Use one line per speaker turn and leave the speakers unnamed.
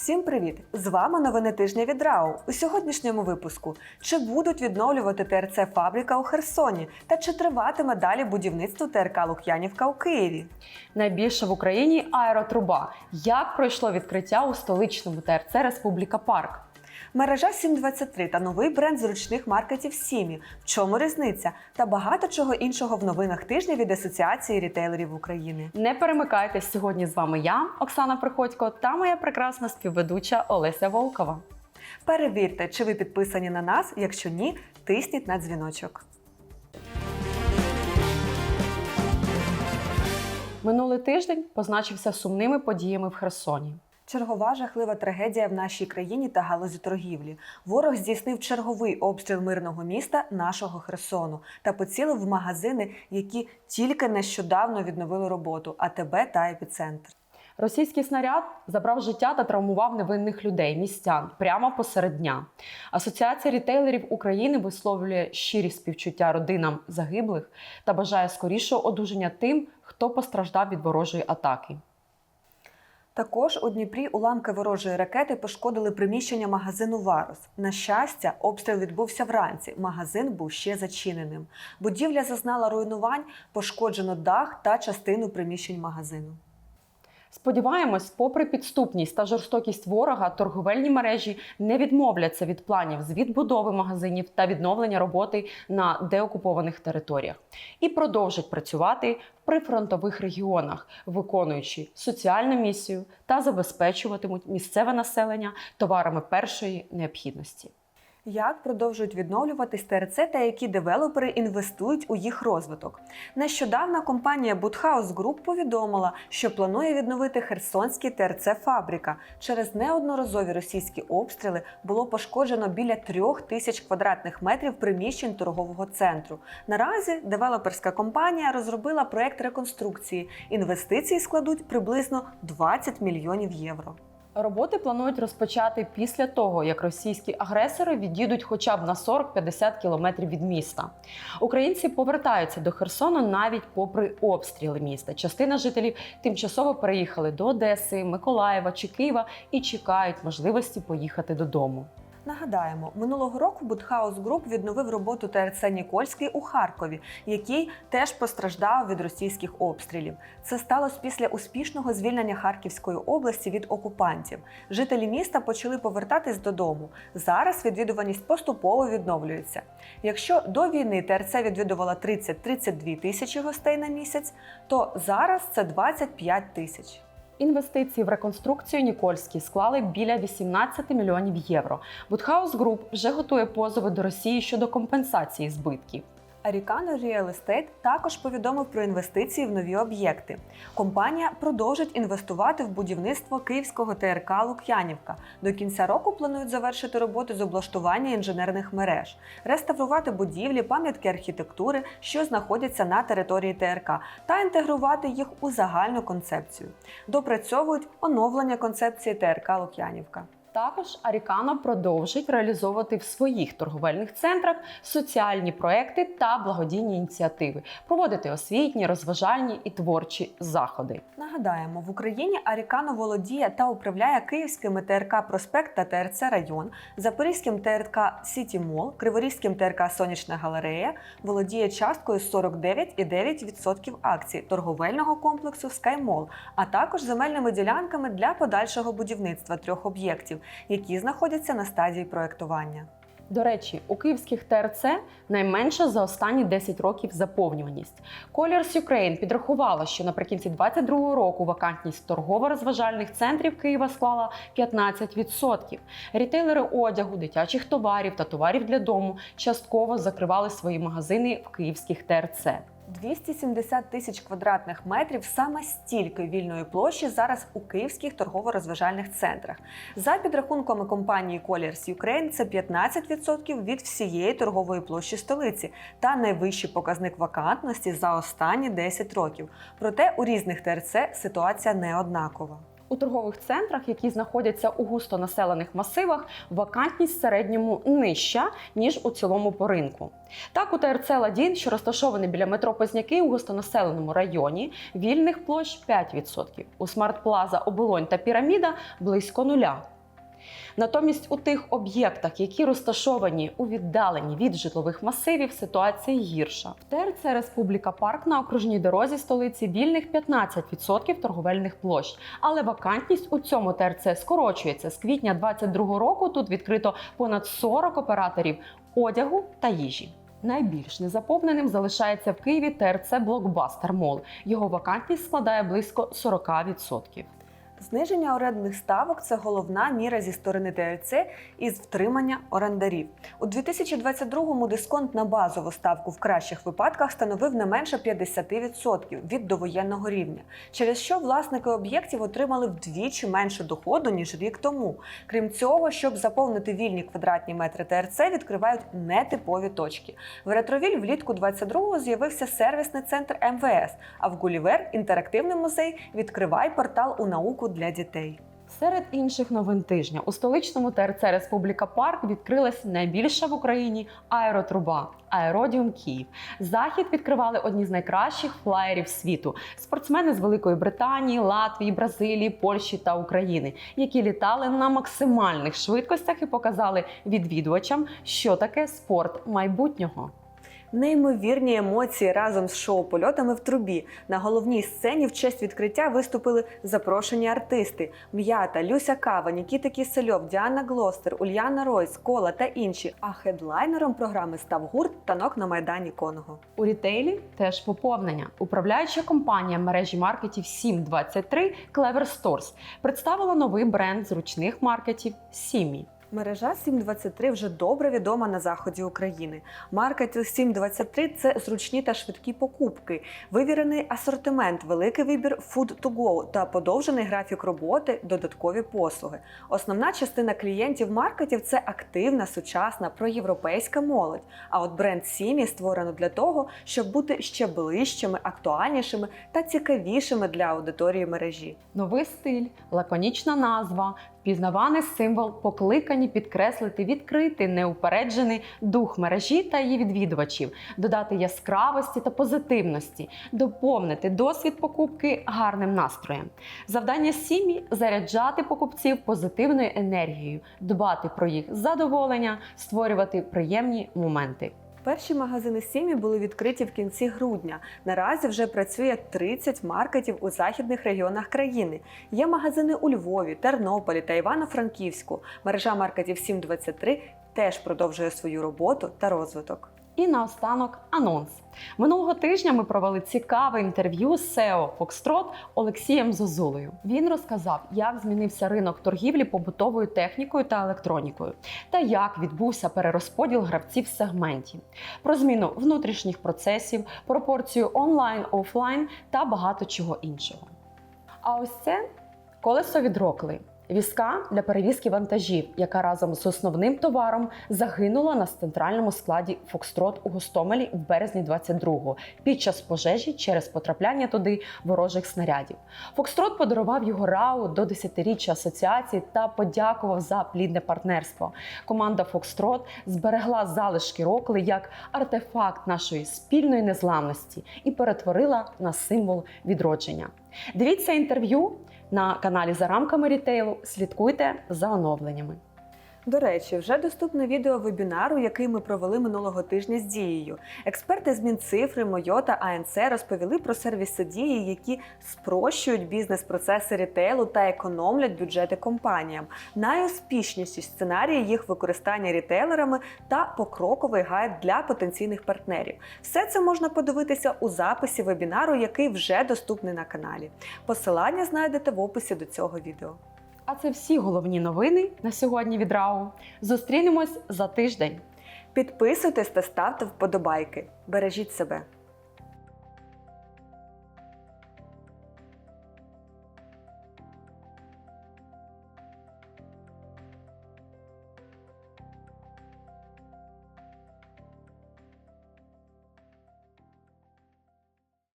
Всім привіт! З вами новини тижня від РАУ. У сьогоднішньому випуску чи будуть відновлювати ТРЦ фабрика у Херсоні та чи триватиме далі будівництво ТРК Лук'янівка у Києві?
Найбільше в Україні аеротруба. Як пройшло відкриття у столичному ТРЦ Республіка Парк?
Мережа 723 та новий бренд зручних маркетів Сімі. В чому різниця? Та багато чого іншого в новинах тижня від Асоціації рітейлерів України.
Не перемикайтесь сьогодні з вами я, Оксана Приходько, та моя прекрасна співведуча Олеся Волкова.
Перевірте, чи ви підписані на нас. Якщо ні, тисніть на дзвіночок.
Минулий тиждень позначився сумними подіями в Херсоні.
Чергова жахлива трагедія в нашій країні та галузі торгівлі. Ворог здійснив черговий обстріл мирного міста нашого Херсону та поцілив в магазини, які тільки нещодавно відновили роботу АТБ та епіцентр.
Російський снаряд забрав життя та травмував невинних людей, містян прямо посеред дня. Асоціація рітейлерів України висловлює щирі співчуття родинам загиблих та бажає скорішого одужання тим, хто постраждав від ворожої атаки.
Також у Дніпрі уламки ворожої ракети пошкодили приміщення магазину Варус. На щастя, обстріл відбувся вранці. Магазин був ще зачиненим. Будівля зазнала руйнувань, пошкоджено дах та частину приміщень магазину.
Сподіваємось, попри підступність та жорстокість ворога, торговельні мережі не відмовляться від планів з відбудови магазинів та відновлення роботи на деокупованих територіях і продовжать працювати в прифронтових регіонах, виконуючи соціальну місію та забезпечуватимуть місцеве населення товарами першої необхідності.
Як продовжують відновлюватись ТРЦ та які девелопери інвестують у їх розвиток? Нещодавно компанія Будхаус Груп повідомила, що планує відновити Херсонський ТРЦ Фабрика. Через неодноразові російські обстріли було пошкоджено біля трьох тисяч квадратних метрів приміщень торгового центру. Наразі девелоперська компанія розробила проект реконструкції. Інвестиції складуть приблизно 20 мільйонів євро.
Роботи планують розпочати після того, як російські агресори відійдуть хоча б на 40-50 кілометрів від міста. Українці повертаються до Херсону навіть попри обстріли міста. Частина жителів тимчасово переїхали до Одеси, Миколаєва чи Києва і чекають можливості поїхати додому.
Нагадаємо, минулого року Будхаус Груп відновив роботу ТРЦ Нікольський у Харкові, який теж постраждав від російських обстрілів. Це сталося після успішного звільнення Харківської області від окупантів. Жителі міста почали повертатись додому. Зараз відвідуваність поступово відновлюється. Якщо до війни ТРЦ відвідувала 30-32 тисячі гостей на місяць, то зараз це 25 тисяч.
Інвестиції в реконструкцію Нікольській склали біля 18 мільйонів євро. Будхаус Груп вже готує позови до Росії щодо компенсації збитків.
Арікано Real Estate також повідомив про інвестиції в нові об'єкти. Компанія продовжить інвестувати в будівництво київського ТРК Лук'янівка. До кінця року планують завершити роботи з облаштування інженерних мереж, реставрувати будівлі, пам'ятки архітектури, що знаходяться на території ТРК, та інтегрувати їх у загальну концепцію. Допрацьовують оновлення концепції ТРК Лук'янівка.
Також Арікано продовжить реалізовувати в своїх торговельних центрах соціальні проекти та благодійні ініціативи, проводити освітні, розважальні і творчі заходи.
Нагадаємо, в Україні Арікано володіє та управляє київськими ТРК Проспект та ТРЦ Район, Запорізьким ТРК Сіті Мол, Криворізьким ТРК Сонячна галерея, володіє часткою 49,9% акцій торговельного комплексу Скаймол, а також земельними ділянками для подальшого будівництва трьох об'єктів, які знаходяться на стадії проектування.
До речі, у київських ТРЦ найменша за останні 10 років заповнюваність. Colliers Ukraine підрахувала, що наприкінці 2022 року вакантність торгово-розважальних центрів Києва склала 15%. Рітейлери одягу, дитячих товарів та товарів для дому частково закривали свої магазини в київських ТРЦ.
270 тисяч квадратних метрів саме стільки вільної площі зараз у київських торгово-розважальних центрах. За підрахунками компанії Colliers Ukraine, це 15% від всієї торгової площі столиці та найвищий показник вакантності за останні 10 років. Проте у різних ТРЦ ситуація не однакова.
У торгових центрах, які знаходяться у густонаселених масивах, вакантність в середньому нижча, ніж у цілому по ринку. Так, у ТРЦ Ладін, що розташований біля метро Позняки у густонаселеному районі, вільних площ 5%. У Смарт Плаза, Оболонь та Піраміда близько нуля. Натомість у тих об'єктах, які розташовані у віддаленні від житлових масивів, ситуація гірша. В ТРЦ Республіка Парк на окружній дорозі столиці вільних 15% торговельних площ. Але вакантність у цьому ТРЦ скорочується. З квітня 2022 року тут відкрито понад 40 операторів одягу та їжі. Найбільш незаповненим залишається в Києві ТРЦ Блокбастер Мол. Його вакантність складає близько 40%.
Зниження орендних ставок це головна міра зі сторони ТРЦ із втримання орендарів. У 2022-му дисконт на базову ставку в кращих випадках становив не менше 50% від довоєнного рівня, через що власники об'єктів отримали вдвічі менше доходу ніж рік тому. Крім цього, щоб заповнити вільні квадратні метри ТРЦ, відкривають нетипові точки. В ретровіль влітку 22-го з'явився сервісний центр МВС. А в Гулівер інтерактивний музей відкривай портал у науку для дітей.
Серед інших новин тижня у столичному ТРЦ Республіка Парк відкрилась найбільша в Україні аеротруба Аеродіум Київ. Захід відкривали одні з найкращих флаєрів світу: спортсмени з Великої Британії, Латвії, Бразилії, Польщі та України, які літали на максимальних швидкостях і показали відвідувачам, що таке спорт майбутнього.
Неймовірні емоції разом з шоу-польотами в трубі. На головній сцені в честь відкриття виступили запрошені артисти: М'ята, Люся Кава, Нікіта Кісельов, Діана Глостер, Ульяна Ройс, Кола та інші. А хедлайнером програми став гурт танок на майдані Конго.
У рітейлі теж поповнення. Управляюча компанія мережі маркетів 723 Clever Stores представила новий бренд зручних маркетів Сімі.
Мережа 723 вже добре відома на заході України. Маркет 723 – це зручні та швидкі покупки, вивірений асортимент, великий вибір food to go та подовжений графік роботи, додаткові послуги. Основна частина клієнтів маркетів це активна, сучасна, проєвропейська молодь. А от бренд Сімі створено для того, щоб бути ще ближчими, актуальнішими та цікавішими для аудиторії мережі.
Новий стиль, лаконічна назва, впізнаваний символ покликані підкреслити відкритий, неупереджений дух мережі та її відвідувачів, додати яскравості та позитивності, доповнити досвід покупки гарним настроєм. Завдання сім'ї заряджати покупців позитивною енергією, дбати про їх задоволення, створювати приємні моменти.
Перші магазини Сімі були відкриті в кінці грудня. Наразі вже працює 30 маркетів у західних регіонах країни. Є магазини у Львові, Тернополі та Івано-Франківську. Мережа маркетів 723 теж продовжує свою роботу та розвиток.
І наостанок анонс. Минулого тижня ми провели цікаве інтерв'ю з SEO Foxtrot Олексієм Зозулею. Він розказав, як змінився ринок торгівлі побутовою технікою та електронікою, та як відбувся перерозподіл гравців в сегменті, про зміну внутрішніх процесів, пропорцію онлайн-офлайн та багато чого іншого. А ось це колесо від. Візка для перевізки вантажів, яка разом з основним товаром загинула на центральному складі Фокстрот у Гостомелі в березні 22-го під час пожежі через потрапляння туди ворожих снарядів. Фокстрот подарував його рау до 10-річчя асоціації та подякував за плідне партнерство. Команда Фокстрот зберегла залишки рокли як артефакт нашої спільної незламності і перетворила на символ відродження. Дивіться інтерв'ю на каналі за рамками рітейлу. Слідкуйте за оновленнями.
До речі, вже доступне відео вебінару, який ми провели минулого тижня з дією. Експерти з Мінцифри, Мойо та АНЦ розповіли про сервіси дії, які спрощують бізнес-процеси рітейлу та економлять бюджети компаніям, найуспішніші сценарії їх використання рітейлерами та покроковий гайд для потенційних партнерів. Все це можна подивитися у записі вебінару, який вже доступний на каналі. Посилання знайдете в описі до цього відео.
А це всі головні новини на сьогодні від РАУ. Зустрінемось за тиждень.
Підписуйтесь та ставте вподобайки. Бережіть себе.